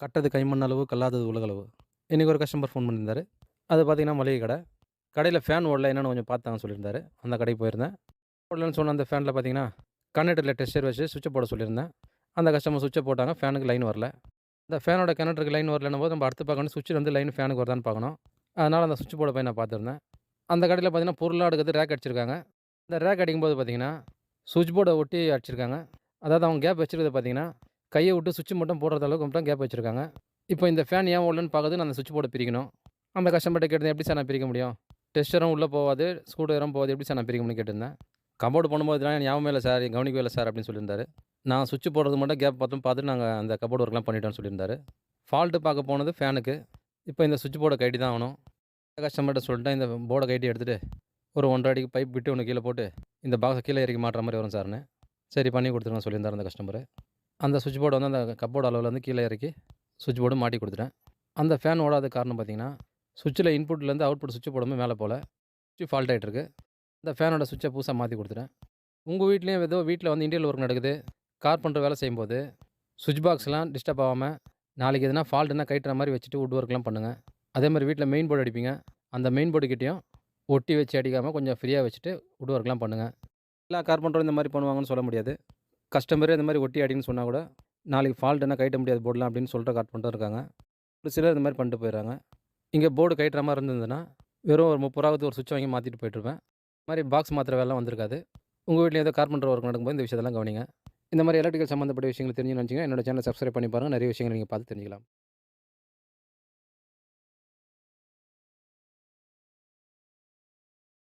கட்டது கைமண் அளவு கல்லாதது உலகளவு இன்றைக்கி ஒரு கஸ்டமர் ஃபோன் பண்ணியிருந்தாரு. அது பார்த்தீங்கன்னா மளிகை கடை. கடையில் ஃபேன் ஓடல என்னென்னு கொஞ்சம் பார்த்தாங்க சொல்லியிருந்தாரு. அந்த கடைக்கு போயிருந்தேன். ஓடலன்னு சொன்ன அந்த ஃபேனில் பார்த்தீங்கன்னா கனெக்டரில் டெஸ்டர் வச்சு சுவிட்சை போட சொல்லியிருந்தேன். அந்த கஸ்டமர் சுவிட்சை போட்டாங்க ஃபேனுக்கு லைன் வரல. இந்த ஃபேனோட கனெக்டருக்கு லைன் வரலன்னும் போது நம்ம அடுத்து பார்க்கணும் சுவிட்சில் வந்து லைன் ஃபேனுக்கு வருதான்னு பார்க்கணும். அதனால் அந்த சுவிட்ச் போர்டை போய் நான் பார்த்துருந்தேன். அந்த கடையில் பார்த்தீங்கன்னா பொருளாக எடுக்கிறது ரேக் அடிச்சிருக்காங்க. இந்த ரேக் அடிக்கும்போது பார்த்தீங்கன்னா சுவிட்ச் போர்டை ஒட்டி அடிச்சிருக்காங்க. அதாவது அவங்க கேப் வச்சிருக்கிறது பார்த்தீங்கன்னா கையை விட்டு சுவிட்ச் மட்டும் போடுறது அளவுக்கு மட்டும் கேப் வச்சுருக்காங்க. இப்போ இந்த ஃபேன் ஏன் ஓடலன்னு பார்க்குறது அந்த சுவிட்ச் போர்டை பிரிக்கணும். அந்த கஷ்டப்பட்டு கேட்டேன் எப்படி சார் நான் பிரிக்க முடியும்? டெஸ்டரும் உள்ளே போகாது ஸ்கூட்டரும் போகாது எப்படி சார் நான் பிரிக்க முடியும் கேட்டிருந்தேன். கபோர்டு பண்ணும்போது நான் ஞாபகம் இல்லை சார் கவனிக்கவே இல்லை சார் அப்படின்னு சொல்லியிருந்தாரு. நான் சுவிட்ச் போடுறது மட்டும் கேப் பார்த்தும் பார்த்துட்டு நாங்கள் அந்த கபோர்டு ஒர்க்லாம் பண்ணிட்டோம்னு சொல்லியிருந்தாரு. ஃபால்ட்டு பார்க்க போனது ஃபேனுக்கு இப்போ இந்த சுவிட்ச் போர்டை கைட்டி தான் ஆகணும். கஸ்டமர்கிட்ட சொல்லிட்டேன் இந்த போர்டை கைட்டி எடுத்துகிட்டு ஒரு ஒன்றரை அடிக்கு பைப் விட்டு ஒன்று கீழே போட்டு இந்த பாக்ஸை கீழே இறக்கி மாட்டுற மாதிரி வரும் சார்னு சரி பண்ணி கொடுத்துருங்க சொல்லியிருந்தார் அந்த கஸ்டமரு அந்த சுவிட்ச் போர்டு வந்து அந்த கப்போர்டு அளவில் வந்து கீழே இறக்கி சுவிட்ச் போர்டு மாட்டி கொடுத்துட்டேன். அந்த ஃபேன் ஓடாத காரணம் பார்த்தீங்கன்னா சுவிட்சில் இன்புட்லேருந்து அவுட்புட் சுவிட்ச் போடாமல் மேலே போல் சுவிட்ச் ஃபால்ட் ஆகிட்டுருக்கு இந்த ஃபேனோட சுவிட்சை புதுசாக மாற்றி கொடுத்துட்டேன். உங்கள் வீட்லேயும் ஏதோ வீட்டில் வந்து இண்டியல் ஒர்க் நடக்குது. கார் பண்ணுற வேலை செய்யும்போது சுவிட்ச் பாக்ஸ்லாம் டிஸ்டர்ப் ஆகாமல் நாளைக்கு எதுனா ஃபால்ட்னா கைட்டுற மாதிரி வச்சுட்டு உட் ஒர்க்லாம் பண்ணுங்கள் அதே மாதிரி வீட்டில் மெயின் போர்டு அடிப்பீங்க. அந்த மெயின் போர்டு கிட்டேயும் ஒட்டி வச்சு அடிக்காமல் கொஞ்சம் ஃப்ரீயாக வச்சுட்டு உட் ஒர்க்லாம் பண்ணுங்கள் எல்லா கார்பெண்டரும் இந்த மாதிரி பண்ணுவாங்கன்னு சொல்ல முடியாது. கஸ்டமரே இந்த மாதிரி ஒட்டி அடின்னு சொன்னால் கூட நாளைக்கு ஃபால்ட்னா கைட்ட முடியாது போர்டெலாம் அப்படின்னு சொல்கிற பண்ணிட்டு இருக்காங்க. ஒரு சிலர் இந்த மாதிரி பண்ணிட்டு போயிடுறாங்க. இங்கே போர்டு கைட்டுற மாதிரி இருந்ததுன்னா வெறும் ஒரு முப்பது ரூபாவது ஒரு சுவிட்ச் வாங்கி மாற்றிட்டு போயிட்டுருப்பேன். இந்த மாதிரி பாக்ஸ் மாத்திர வேலை வந்திருக்காது. உங்கள் வீட்டில் ஏதோ கார்பெண்டர் ஒர்க் நடக்கும்போது இந்த விஷயத்தெல்லாம் கவனிங்க. இந்த மாதிரி எலக்ட்ரிக்கல் சம்மந்தப்பட்ட விஷயங்கள் தெரிஞ்சு நினச்சிங்க என்னோட சேனல் சப்ஸ்கிரைப் பண்ணி பாருங்கள் நிறைய விஷயங்கள் நீங்கள் பார்த்து தெரிஞ்சுக்கலாம்.